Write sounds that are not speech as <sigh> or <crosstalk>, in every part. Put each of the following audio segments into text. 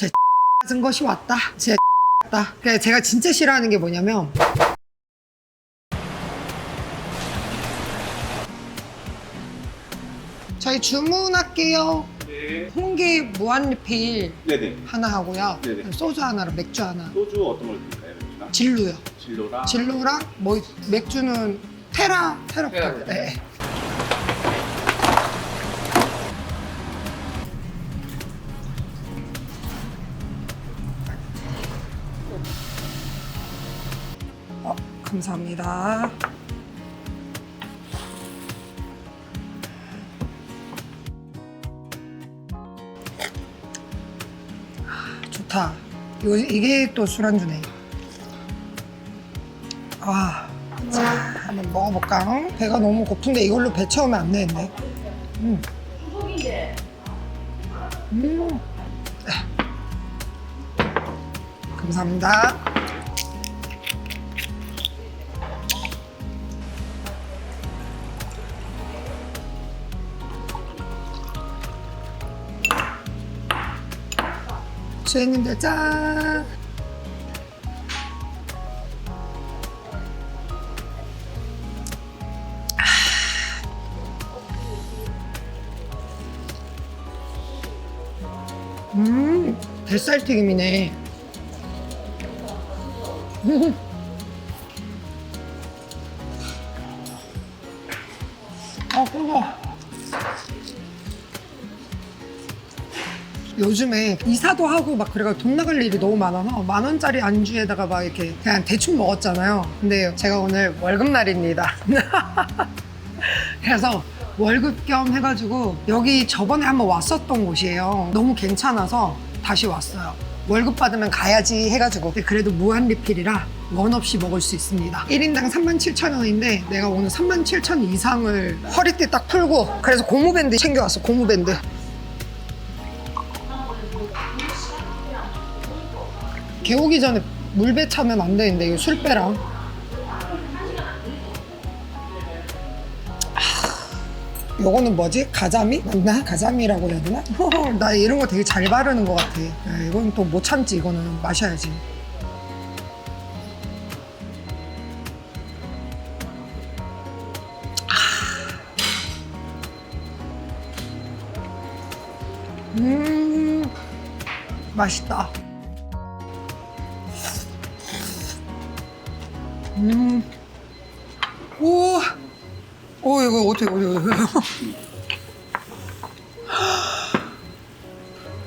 제 <laughs> 같은 것이 왔다. 제 <laughs> 왔다. 제가 진짜 싫어하는 게 뭐냐면 저희 주문할게요. 네. 홍게 무한 리필 네네. 하나 하고요. 네네. 소주 하나랑 맥주 하나. 소주 어떤 걸 드릴까요? 맥주나? 진루요. 진로랑. 진로랑 뭐 맥주는 테라 테라. 테라. 네. 감사합니다. 아, 좋다. 이거, 이게 또 술안주네. 아, 자, 한번 먹어볼까? 배가 너무 고픈데 이걸로 배 채우면 안 되는데. 음. 음. 감사합니다. 수혜님들 짠! 음, 뱃살 튀김이네. <laughs> 요즘에 이사도 하고 막 그래가지고 돈 나갈 일이 너무 많아서 만 원짜리 안주에다가 막 이렇게 그냥 대충 먹었잖아요. 근데 제가 오늘 월급날입니다. <laughs> 그래서 월급 겸 해가지고 여기 저번에 한번 왔었던 곳이에요. 너무 괜찮아서 다시 왔어요. 월급 받으면 가야지 해가지고 그래도 무한 리필이라 원 없이 먹을 수 있습니다. 1인당 37,000원인데 내가 오늘 37,000원 이상을 허리띠 딱 풀고 그래서 고무밴드 챙겨왔어 고무밴드. 개 오기 전에 물배 차면 안 되는데 이거 술배랑 요거는 뭐지? 가자미? 맞나? 가자미라고 해야 되나? <laughs> 나 이런 거 되게 잘 바르는 것 같아. 야, 이건 또 못 참지, 이거는. 마셔야지. 아. 음, 맛있다. 음, 오, 오, 이거 어떻게, 어떻게, <gasps>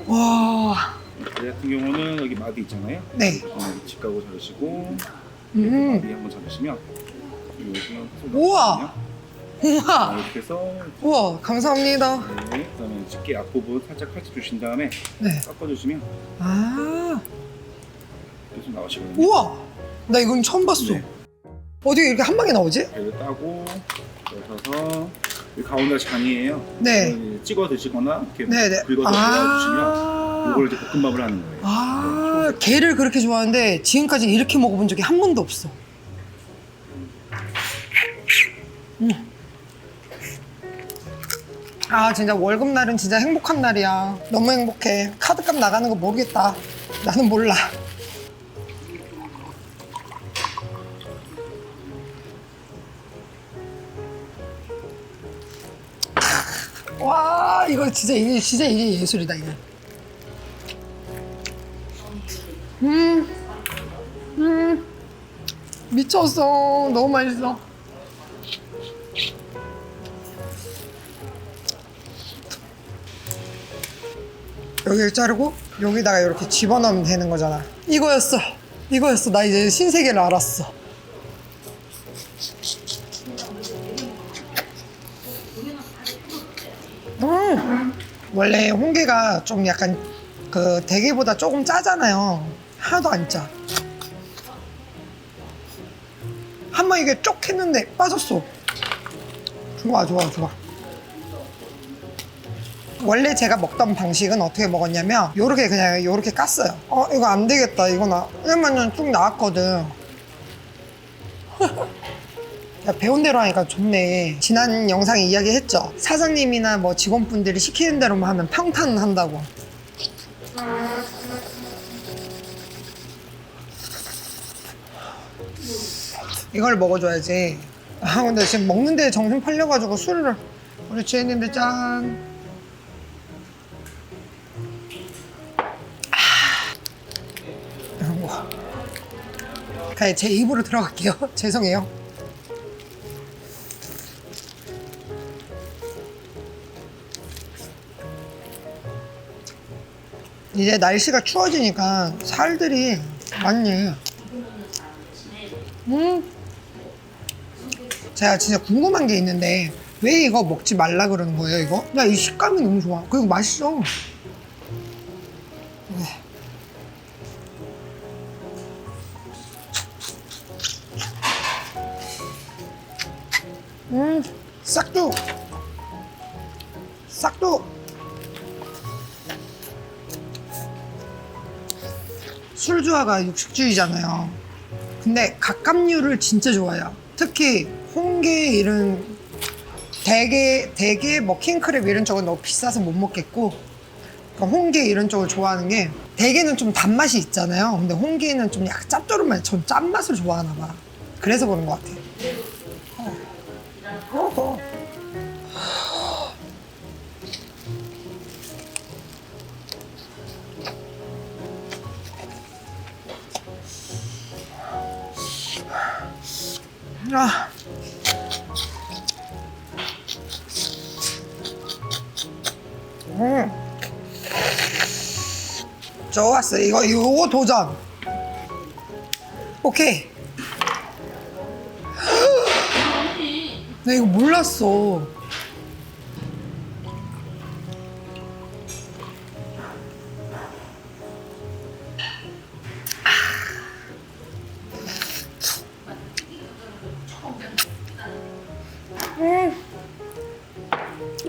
와, 저 같은 경우는 여기 마디 있잖아요. 네. 어, 집 가고 자르시고 음. 마디 한번 자르시면 여기 쏟아지거든요. 우와. 우와, 자, 이렇게 해서 우와, 감사합니다. 네, 그다음에 집게 앞부분 살짝 칼집 주신 다음에 네. 깎아주시면 아, 계속 나오시거든요. 우와, 나 이건 처음 봤어. 네. 어떻게 이렇게 한 방에 나오지? 배를 따고 넣어서 이 가운데 장이에요. 네. 이걸 이제 찍어 드시거나 이렇게 네네. 긁어서 넣어주시면 아, 이걸 이제 볶음밥을 하는 거예요. 아, 게를 그렇게 좋아하는데 지금까지 이렇게 먹어본 적이 한 번도 없어. 음. 아, 진짜 월급날은 진짜 행복한 날이야. 너무 행복해. 카드값 나가는 거 모르겠다. 나는 몰라. 이거 진짜 이게 진짜 이게 예술이다, 이게. 음, 음, 미쳤어. 너무 맛있어. 여기를 자르고 여기다가 이렇게 집어넣으면 되는 거잖아. 이거였어. 이거였어. 나 이제 신세계를 알았어. 음, 원래 홍게가 좀 약간 그 대게보다 조금 짜잖아요. 하나도 안 짜. 한 번 이게 쪽 했는데 빠졌어. 좋아, 좋아, 좋아. 원래 제가 먹던 방식은 어떻게 먹었냐면 요렇게 그냥 요렇게 깠어요. 어 이거 안 되겠다. 이거 나 왜냐면 쭉 나왔거든. <laughs> 야, 배운 대로 하니까 좋네. 지난 영상에 이야기했죠. 사장님이나 뭐 직원분들이 시키는 대로만 하면 평탄한다고. 이걸 먹어줘야지. 아 근데 지금 먹는데 정신 팔려가지고 술을 우리 지혜님들 짠. 아. 그냥 제 입으로 들어갈게요. <laughs> 죄송해요. 이제 날씨가 추워지니까 살들이 많네. 음. 제가 진짜 궁금한 게 있는데 왜 이거 먹지 말라 그러는 거예요, 이거? 나 이 식감이 너무 좋아. 그리고 맛있어. 네. 음, 싹둑. 싹둑. 술주화가 육식주의잖아요. 근데 각각류를 진짜 좋아해요. 특히 홍게 이런 대게, 대게, 뭐 킹크랩 이런 쪽은 너무 비싸서 못 먹겠고 그러니까 홍게 이런 쪽을 좋아하는 게 대게는 좀 단맛이 있잖아요. 근데 홍게는 좀 약간 짭조름한 전 짠맛을 좋아하나 봐. 그래서 그런 것 같아요. 아. 음. 좋았어. 이거 요거 도전. 오케이. <gasps> 나 이거 몰랐어.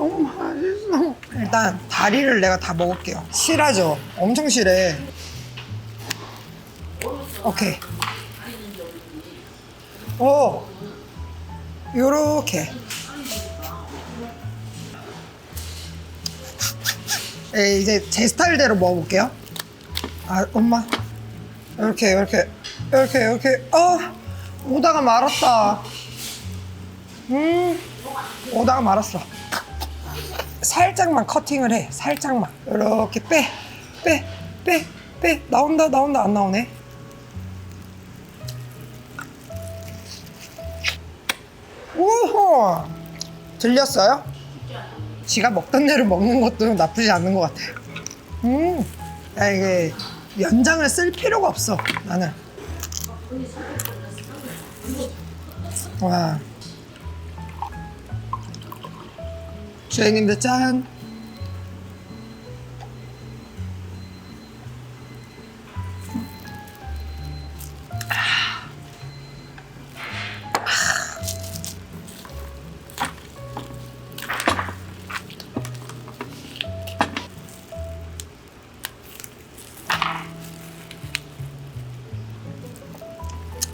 너무 맛있어. 일단 다리를 내가 다 먹을게요. 실하죠? 엄청 실해. 오케이. 오, 요렇게. 에, 이제 제 스타일대로 먹어볼게요. 아, 엄마. 이렇게, 이렇게, 이렇게, 이렇게. 아, 오다가 말았다. 음, 오다가 말았어. 살짝만 커팅을 해. 살짝만. 이렇게 빼, 빼, 빼, 빼. 나온다, 나온다. 안 나오네. 우호! 들렸어요? 지가 먹던 대로 먹는 것도 나쁘지 않는 것 같아요. 음, 야, 이게 연장을 쓸 필요가 없어. 나는. 와. 주행님들 짠.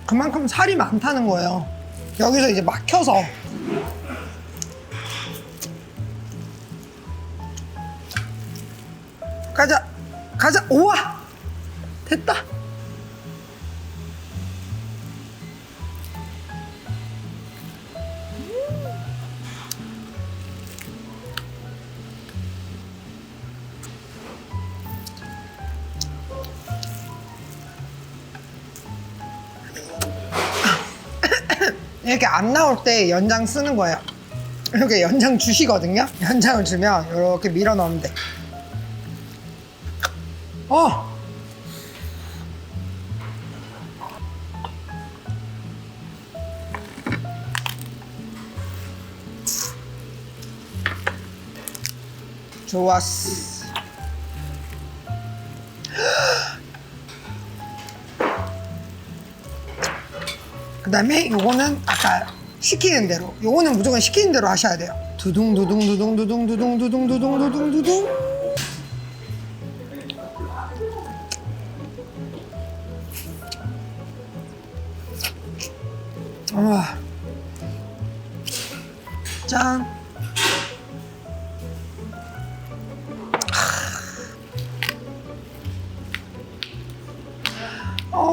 그만큼 살이 많다는 거예요. 여기서 이제 막혀서 가자, 가자, 우와, 됐다. <laughs> 이렇게 안 나올 때 연장 쓰는 거예요. 이렇게 연장 주시거든요. 연장을 주면 이렇게 밀어 넣으면 돼. 어! 좋았어. 그 다음에 요거는 아까 시키는 대로 요거는 무조건 시키는 대로 하셔야 돼요 두둥 두둥 두둥 두둥 두둥 두둥 두둥 두둥 두둥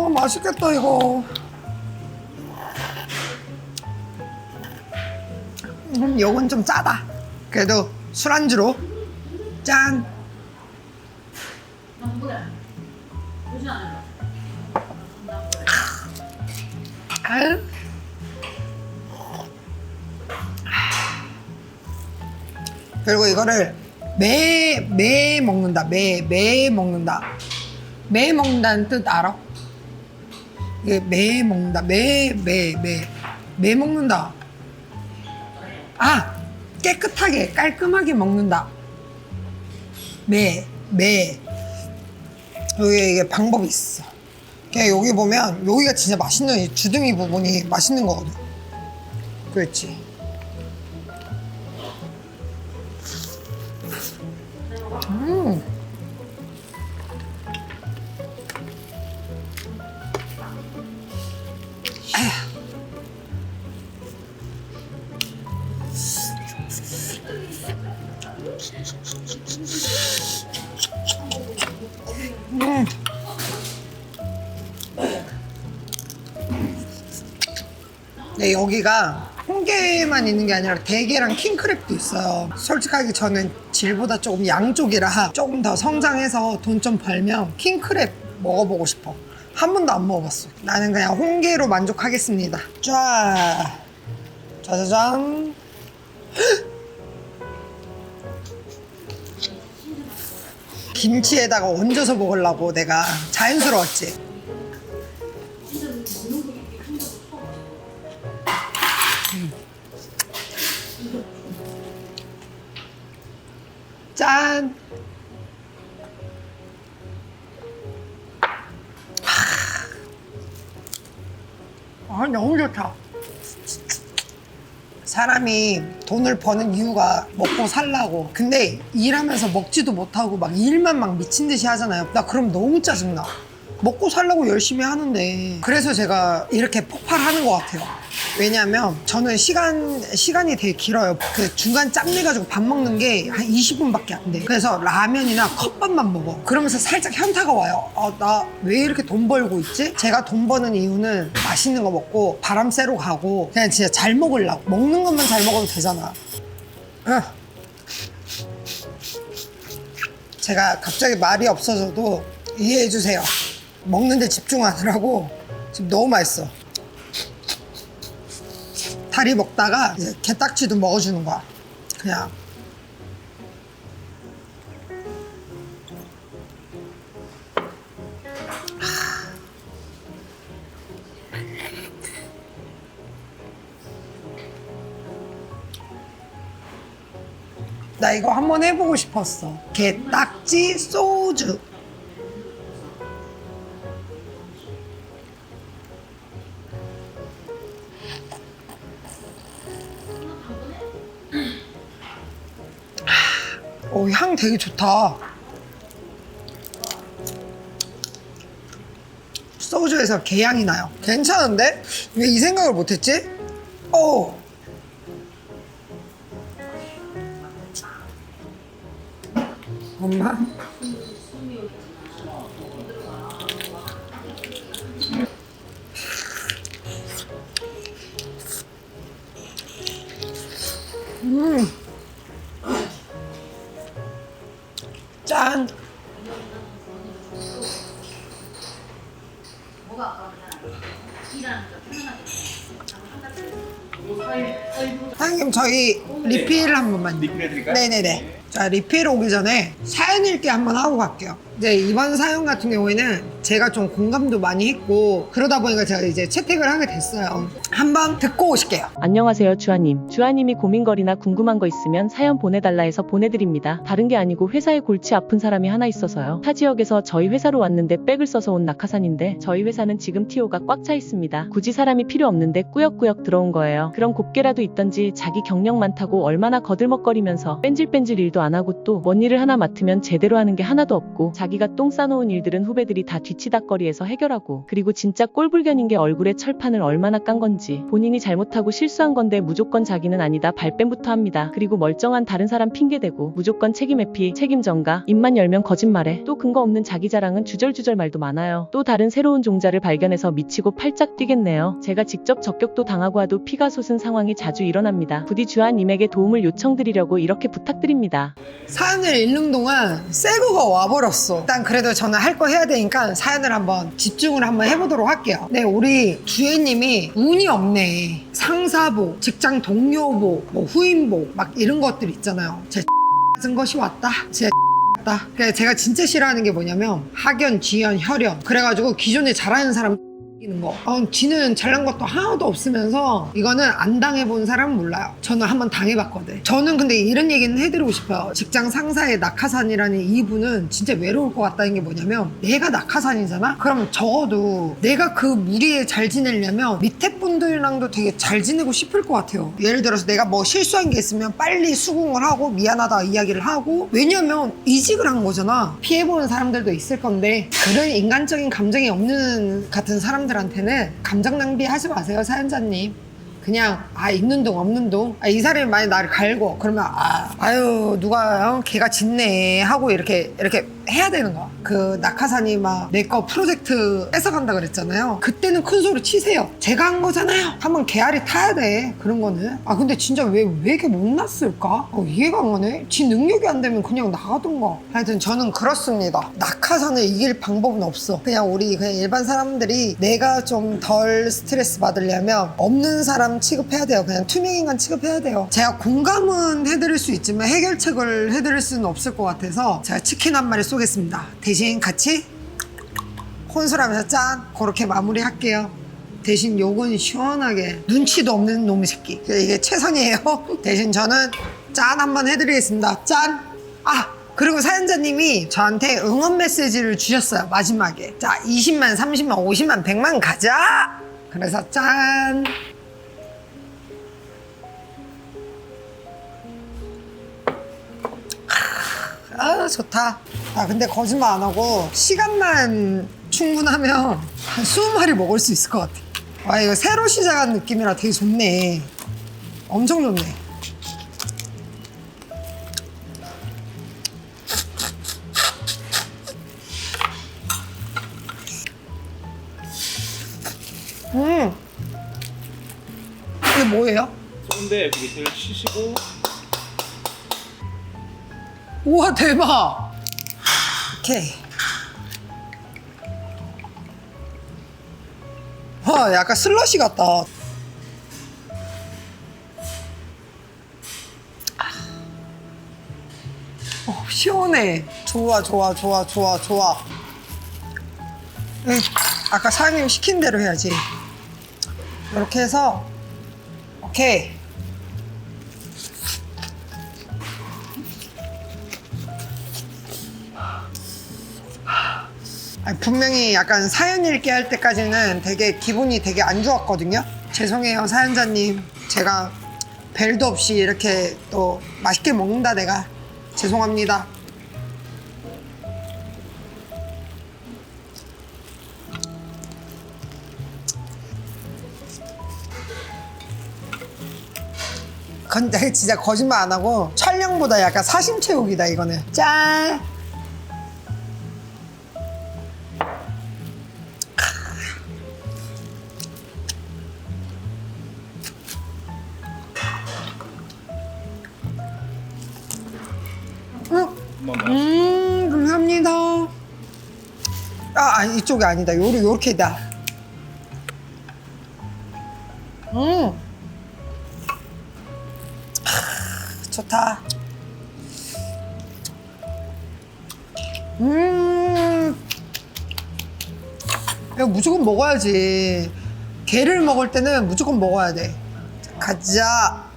아, 맛있겠다, 이거. 음, 요건 좀 짜다. 그래도 술안주로 짠. 그리고 이거를 매, 매 먹는다. 매, 매 먹는다. 매 먹는다는 뜻 알아? 이게 매 먹는다. 매, 매, 매. 매 먹는다. 아! 깨끗하게, 깔끔하게 먹는다. 매, 매. 여기 이게 방법이 있어. 여기 보면 여기가 진짜 맛있는 이 주둥이 부분이 맛있는 거거든. 그렇지. 네, 여기가 홍게만 있는 게 아니라 대게랑 킹크랩도 있어요. 솔직하게 저는 질보다 조금 양쪽이라 조금 더 성장해서 돈 좀 벌면 킹크랩 먹어보고 싶어. 한 번도 안 먹어봤어. 나는 그냥 홍게로 만족하겠습니다. 쫙. 짜자잔. <gasps> 김치에다가 얹어서 먹으려고 내가 자연스러웠지. 짠. 아, 너무 좋다. 사람이 돈을 버는 이유가 먹고 살라고. 근데 일하면서 먹지도 못하고 막 일만 막 미친 듯이 하잖아요. 나 그럼 너무 짜증나. 먹고 살라고 열심히 하는데. 그래서 제가 이렇게 폭발하는 것 같아요. 왜냐면 저는 시간, 시간이 되게 길어요. 그 중간 짬내가지고 밥 먹는 게 한 20분밖에 안 돼. 그래서 라면이나 컵밥만 먹어. 그러면서 살짝 현타가 와요. 아, 나왜 이렇게 돈 벌고 있지? 제가 돈 버는 이유는 맛있는 거 먹고 바람 쐬러 가고 그냥 진짜 잘 먹으려고. 먹는 것만 잘 먹어도 되잖아. 응. 제가 갑자기 말이 없어져도 이해해 주세요. 먹는데 집중하느라고 지금 너무 맛있어. 다리 먹다가 이제 게딱지도 먹어주는 거야. 그냥. 나 이거 한번 해보고 싶었어. 게딱지 소주. 되게 좋다. 소주에서 게향이 나요. 괜찮은데? 왜 이 생각을 못했지? 오. 엄마? 음. 짠. 사장님 저희 리필 한 번만. 리필해드릴까요? 네네네. 자 리필 오기 전에 사연 읽기 한번 하고 갈게요. 이제 이번 사연 같은 경우에는 제가 좀 공감도 많이 했고 그러다 보니까 제가 이제 채택을 하게 됐어요. 한번 듣고 오실게요. 안녕하세요, 주아님. 주아님이 고민거리나 궁금한 거 있으면 사연 보내달라 해서 보내드립니다. 다른 게 아니고 회사에 골치 아픈 사람이 하나 있어서요. 타 지역에서 저희 회사로 왔는데 백을 써서 온 낙하산인데 저희 회사는 지금 TO가 꽉 차 있습니다. 굳이 사람이 필요 없는데 꾸역꾸역 들어온 거예요. 그럼 곱게라도 있던지 자기 경력 많다고 얼마나 거들먹거리면서 뺀질뺀질 일도 안 하고 또 뭔 일을 하나 맡으면 제대로 하는 게 하나도 없고 자기가 똥 싸놓은 일들은 후배들이 다 뒤 미치닥거리에서 해결하고 그리고 진짜 꼴불견인 게 얼굴에 철판을 얼마나 깐 건지 본인이 잘못하고 실수한 건데 무조건 자기는 아니다 발뺌부터 합니다. 그리고 멀쩡한 다른 사람 핑계대고 무조건 책임 회피, 책임 전가, 입만 열면 거짓말해 또 근거 없는 자기 자랑은 주절주절 말도 많아요. 또 다른 새로운 종자를 발견해서 미치고 팔짝 뛰겠네요. 제가 직접 적격도 당하고 와도 피가 솟은 상황이 자주 일어납니다. 부디 주한님에게 도움을 요청드리려고 이렇게 부탁드립니다. 사연을 읽는 동안 새거가 와버렸어. 일단 그래도 저는 할 거 해야 되니까 사 연을 한번 집중을 한번 해보도록 할게요. 네, 우리 주혜님이 운이 없네. 상사보, 직장 동료보, 뭐 후임보, 막 이런 것들 있잖아요. 제 <laughs> 같은 것이 왔다. 제 <laughs> 왔다. 그래서 제가 진짜 싫어하는 게 뭐냐면 학연, 지연, 혈연. 그래가지고 기존에 잘하는 사람 이는 거. 어, 지는 잘난 것도 하나도 없으면서 이거는 안 당해본 사람은 몰라요. 저는 한번 당해봤거든. 저는 근데 이런 얘기는 해드리고 싶어요. 직장 상사의 낙하산이라는 이분은 진짜 외로울 것 같다는 게 뭐냐면 내가 낙하산이잖아? 그럼 적어도 내가 그 무리에 잘 지내려면 밑에 분들이랑도 되게 잘 지내고 싶을 것 같아요. 예를 들어서 내가 뭐 실수한 게 있으면 빨리 수긍을 하고 미안하다 이야기를 하고 왜냐면 이직을 한 거잖아. 피해보는 사람들도 있을 건데 그런 인간적인 감정이 없는 같은 사람 들한테는 감정 낭비 하지 마세요 사연자님. 그냥 아 있는 동 없는 동. 아, 이 사람이 만약 나를 갈고 그러면 아 아유 누가 어, 걔가 짓네 하고 이렇게 이렇게 해야 되는 거야. 그 낙하산이 막 내 거 프로젝트 뺏어간다 그랬잖아요. 그때는 큰 소리 치세요. 제가 한 거잖아요. 한번 개알이 타야 돼. 그런 거는. 아 근데 진짜 왜 왜 이렇게 못났을까? 어, 이해가 안 가네. 지 능력이 안 되면 그냥 나가던가. 하여튼 저는 그렇습니다. 낙하산을 이길 방법은 없어. 그냥 우리 그냥 일반 사람들이 내가 좀 덜 스트레스 받으려면 없는 사람 취급해야 돼요. 그냥 투명인간 취급해야 돼요. 제가 공감은 해드릴 수 있지만 해결책을 해드릴 수는 없을 것 같아서 제가 치킨 한 마리 쏘 겠습니다. 대신 같이 혼술하면서 짠 그렇게 마무리할게요. 대신 요건 시원하게 눈치도 없는 놈의 새끼 이게 최선이에요. <laughs> 대신 저는 짠 한번 해드리겠습니다. 짠. 아 그리고 사연자님이 저한테 응원 메시지를 주셨어요 마지막에. 자 20만, 30만, 50만, 100만 가자. 그래서 짠. 아 좋다. 아 근데 거짓말 안 하고 시간만 충분하면 한 20마리 먹을 수 있을 것 같아. 와 이거 새로 시작한 느낌이라 되게 좋네. 엄청 좋네. 음. 이게 뭐예요? 그 밑에를 치시고 우와 대박. 오케이. 와 약간 슬러시 같다. 어, 시원해. 좋아 좋아 좋아 좋아 좋아. 응, 아까 사장님 시킨 대로 해야지. 이렇게 해서 오케이. 분명히 약간 사연 읽기 할 때까지는 되게 기분이 되게 안 좋았거든요. 죄송해요, 사연자님. 제가 벨도 없이 이렇게 또 맛있게 먹는다, 내가. 죄송합니다. 근데 진짜 거짓말 안 하고 촬영보다 약간 사심 채우기다, 이거는. 짠! 쪽이 아니다. 요렇게, 요렇게다. 음. 하, 좋다. 음. 이거 무조건 먹어야지. 게를 먹을 때는 무조건 먹어야 돼. 자, 가자.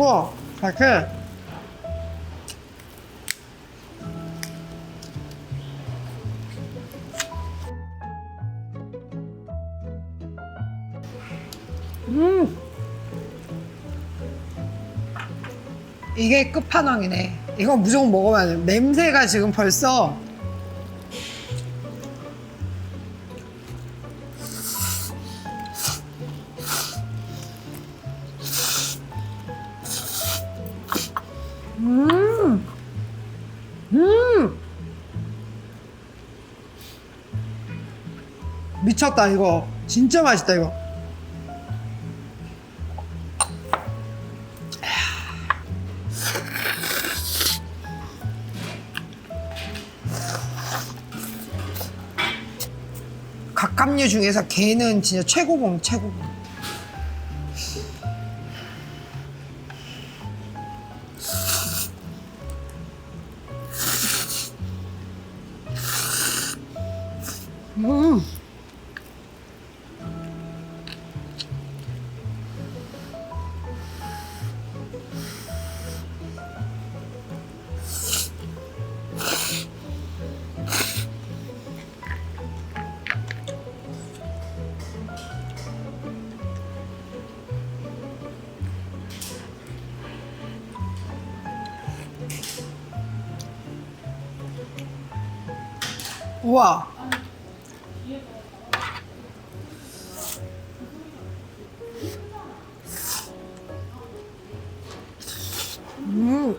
먹고 갈게. 음. 이게 끝판왕이네. 이건 무조건 먹어봐야 돼. 냄새가 지금 벌써 미쳤다 이거. 진짜 맛있다 이거. 각각류 중에서 게는 진짜 최고봉 최고봉 음. 우와 음.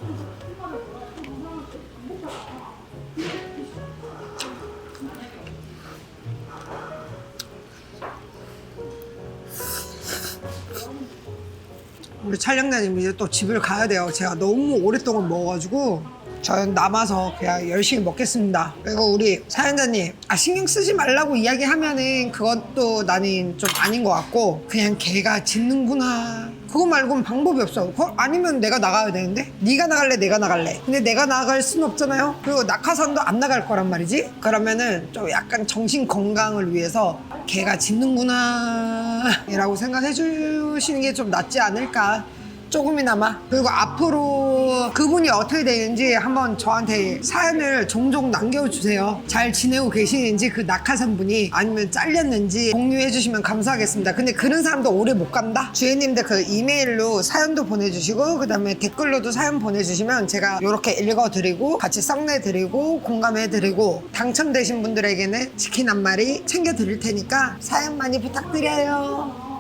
우리 촬영자님 이제 또 집을 가야 돼요. 제가 너무 오랫동안 먹어가지고 저는 남아서 그냥 열심히 먹겠습니다. 그리고 우리 사연자님 아 신경 쓰지 말라고 이야기하면은 그것도 나는 좀 아닌 것 같고 그냥 걔가 짖는구나. 그거 말고는 방법이 없어. 그거 아니면 내가 나가야 되는데 네가 나갈래 내가 나갈래. 근데 내가 나갈 수는 없잖아요. 그리고 낙하산도 안 나갈 거란 말이지. 그러면은 좀 약간 정신 건강을 위해서 걔가 짖는구나 이라고 생각해 주시는 게 좀 낫지 않을까. 조금이나마. 그리고 앞으로 그분이 어떻게 되는지 한번 저한테 사연을 종종 남겨주세요. 잘 지내고 계시는지 그 낙하산 분이 아니면 잘렸는지 공유해 주시면 감사하겠습니다. 근데 그런 사람도 오래 못 간다? 주혜님들 그 이메일로 사연도 보내주시고 그 다음에 댓글로도 사연 보내주시면 제가 이렇게 읽어드리고 같이 썩내드리고 공감해드리고 당첨되신 분들에게는 치킨 한 마리 챙겨드릴 테니까 사연 많이 부탁드려요.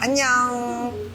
안녕